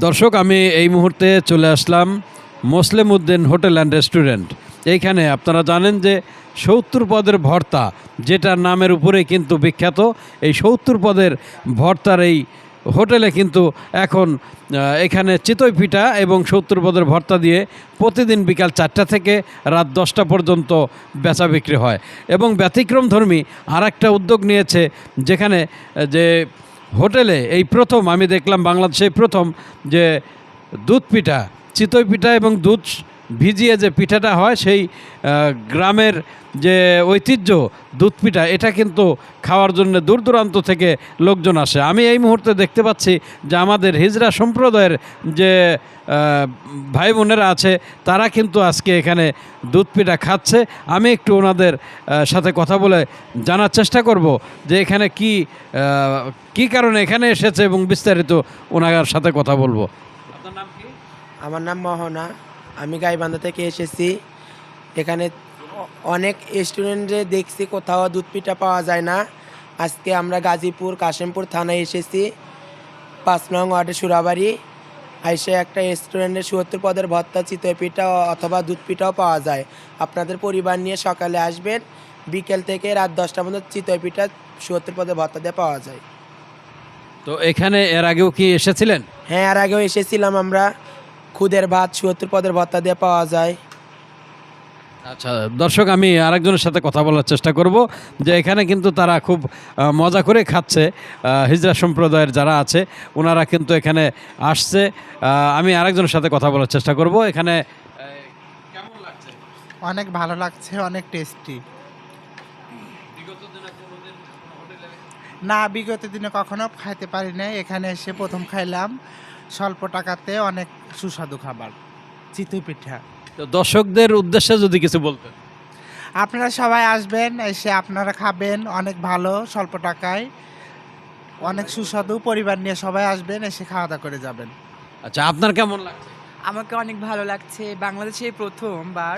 দর্শক, আমি এই মুহূর্তে চলে আসলাম Muslim Uddin hotel and restaurant. এইখানে আপনারা জানেন যে সত্তর পদের ভর্তা যেটার নামের উপরে কিন্তু বিখ্যাত, এই সত্তর পদের ভর্তার এই হোটেলে কিন্তু এখন এখানে চিতই পিঠা এবং সত্তর পদের ভর্তা দিয়ে প্রতিদিন বিকাল চারটা থেকে রাত দশটা পর্যন্ত বেচা বিক্রি হয়। এবং ব্যতিক্রম ধর্মী আর একটা উদ্যোগ নিয়েছে, যেখানে যে হোটেলে এই প্রথম আমি দেখলাম বাংলাদেশে প্রথম যে দুধ পিঠা চিতই পিঠা এবং দুধ ভিজিয়ে যে পিঠাটা হয় সেই গ্রামের যে ঐতিহ্য দুধ পিঠা, এটা কিন্তু খাওয়ার জন্য দূর দূরান্ত থেকে লোকজন আসে। আমি এই মুহূর্তে দেখতে পাচ্ছি যে আমাদের হিজরা সম্প্রদায়ের যে ভাই বোনেরা আছে, তারা কিন্তু আজকে এখানে দুধ পিঠা খাচ্ছে। আমি একটু ওনাদের সাথে কথা বলে জানার চেষ্টা করব যে এখানে কি কি কারণে এখানে এসেছে এবং বিস্তারিত ওনার সাথে কথা বলব। আমার নাম মোহনা। আমি গাইবান্ধা থেকে এসেছি। এখানে অনেক স্টুডেন্টে দেখছি কোথাও দুধ পিঠা পাওয়া যায় না। আজকে আমরা গাজীপুর কাশিমপুর থানায় এসেছি। পাঁচ নং ওয়ার্ডে সুরাবাড়ি। আইসে একটা রেস্টুরেন্টে সত্তর পদের ভর্তা চিতই পিঠা অথবা দুধ পিঠাও পাওয়া যায়। আপনাদের পরিবার নিয়ে সকালে আসবেন বিকেল থেকে রাত দশটা পর্যন্ত চিতই পিঠা সত্তর পদের ভর্তা দিয়ে পাওয়া যায়। তো এখানে এর আগেও কি এসেছিলেন? হ্যাঁ এর আগেও এসেছিলাম আমরা। খুদের ভাত সত্তর পদের ভর্তা দিয়ে পাওয়া যায়। আচ্ছা দর্শক আমি আরেকজনের সাথে কথা বলার চেষ্টা করব যে এখানে কিন্তু তারা খুব মজা করে খাচ্ছে হিজরা সম্প্রদায়ের যারা আছে ওনারা কিন্তু এখানে আসছে। আমি আরেকজনের সাথে কথা বলার চেষ্টা করব এখানে আহ, কেমন লাগছে? অনেক ভালো লাগছে অনেক টেস্টি বিগত দিনে কোনোদিন হোটেলে না বিগত দিনে কখনো খাইতে পারি নাই। এখানে এসে প্রথম খাইলাম। স্বল্প টাকাতে অনেক সুস্বাদু খাবার চিতই পিঠা। তো দর্শকদের উদ্দেশ্যে যদি কিছু বলতেন। আপনারা সবাই আসবেন এসে আপনারা খাবেন অনেক ভালো স্বল্প টাকায়। অনেক সুস্বাদু পরিবার নিয়ে সবাই আসবেন এসে খাওয়া দাওয়া করে যাবেন। আচ্ছা আপনার কেমন লাগছে? আমাকে অনেক ভালো লাগছে। বাংলাদেশে প্রথমবার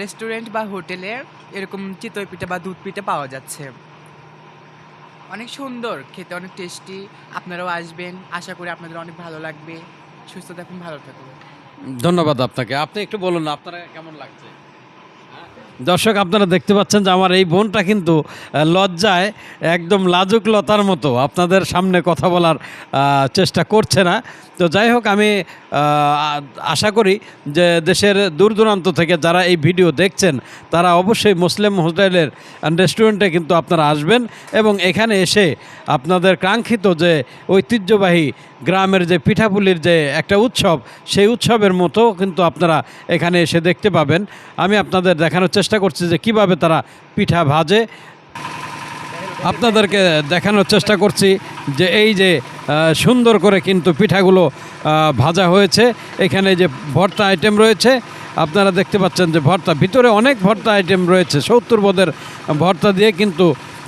রেস্টুরেন্ট বা হোটেলে এরকম চিতই পিঠা বা দুধ পিঠা পাওয়া যাচ্ছে। অনেক সুন্দর খেতে অনেক টেস্টি। আপনারাও আসবেন আশা করি আপনাদের অনেক ভালো লাগবে। সুস্থ থাকুন ভালো থাকুন ধন্যবাদ আপনাকে আপনি একটু বলুন আপনার কেমন লাগছে? দর্শক, আপনারা দেখতে পাচ্ছেন যে আমার এই বোনটা কিন্তু লজ্জায় একদম লাজুক লতার মতো আপনাদের সামনে কথা বলার চেষ্টা করছে না। তো যাই হোক, আমি আশা করি যে দেশের দূর দূরান্ত থেকে যারা এই ভিডিও দেখছেন, তারা অবশ্যই মুসলিম হোটেলের রেস্টুরেন্টে কিন্তু আপনারা আসবেন এবং এখানে এসে আপনাদের কাঙ্ক্ষিত যে ঐতিহ্যবাহী গ্রামের যে পিঠাপুলির যে একটা উৎসব, সেই উৎসবের মতো কিন্তু আপনারা এখানে এসে দেখতে পাবেন। আমি আপনাদের দেখানোর চেষ্টা করছি যে কীভাবে তারা পিঠা ভাজে। আপনাদেরকে দেখানোর চেষ্টা করছি যে এই যে সুন্দর করে কিন্তু পিঠাগুলো ভাজা হয়েছে। এখানে যে ভর্তা আইটেম রয়েছে। আপনারা দেখতে পাচ্ছেন যে ভর্তা, ভিতরে অনেক ভর্তা আইটেম রয়েছে। সত্তর পদের ভর্তা দিয়ে কিন্তু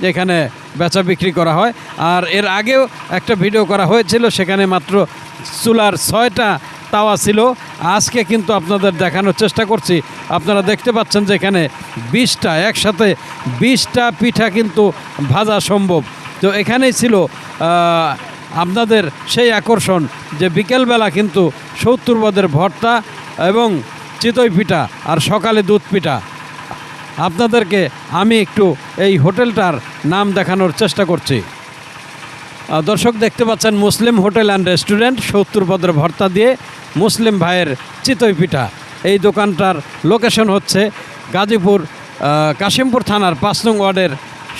এখানে বেচা বিক্রি করা হয়। আর এর আগেও একটা ভিডিও করা হয়েছিল, সেখানে মাত্র চুলার ছয়টা তাওয়া ছিল। আজকে কিন্তু আপনাদের দেখানোর চেষ্টা করছি। আপনারা দেখতে পাচ্ছেন যে এখানে বিশটা, একসাথে বিশটা পিঠা কিন্তু ভাজা সম্ভব। তো এখানেই ছিল আপনাদের সেই আকর্ষণ যে বিকেলবেলা কিন্তু সত্তর ভর্তা এবং চিতই পিঠা আর সকালে দুধ পিঠা। আপনাদেরকে আমি একটু এই হোটেলটার নাম দেখানোর চেষ্টা করছি। দর্শক দেখতে পাচ্ছেন মুসলিম হোটেল অ্যান্ড রেস্টুরেন্ট, সত্তর পদের ভর্তা দিয়ে মুসলিম ভাইয়ের চিতই পিঠা। এই দোকানটার লোকেশন হচ্ছে গাজীপুর কাশিমপুর থানার পাঁচ নং ওয়ার্ডের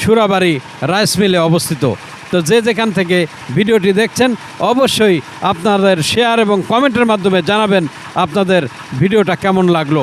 সুরাবাড়ি, রাইস মিলে অবস্থিত। তো যে যেখান থেকে ভিডিওটি দেখছেন, অবশ্যই আপনাদের শেয়ার এবং কমেন্টের মাধ্যমে জানাবেন আপনাদের ভিডিওটা কেমন লাগল।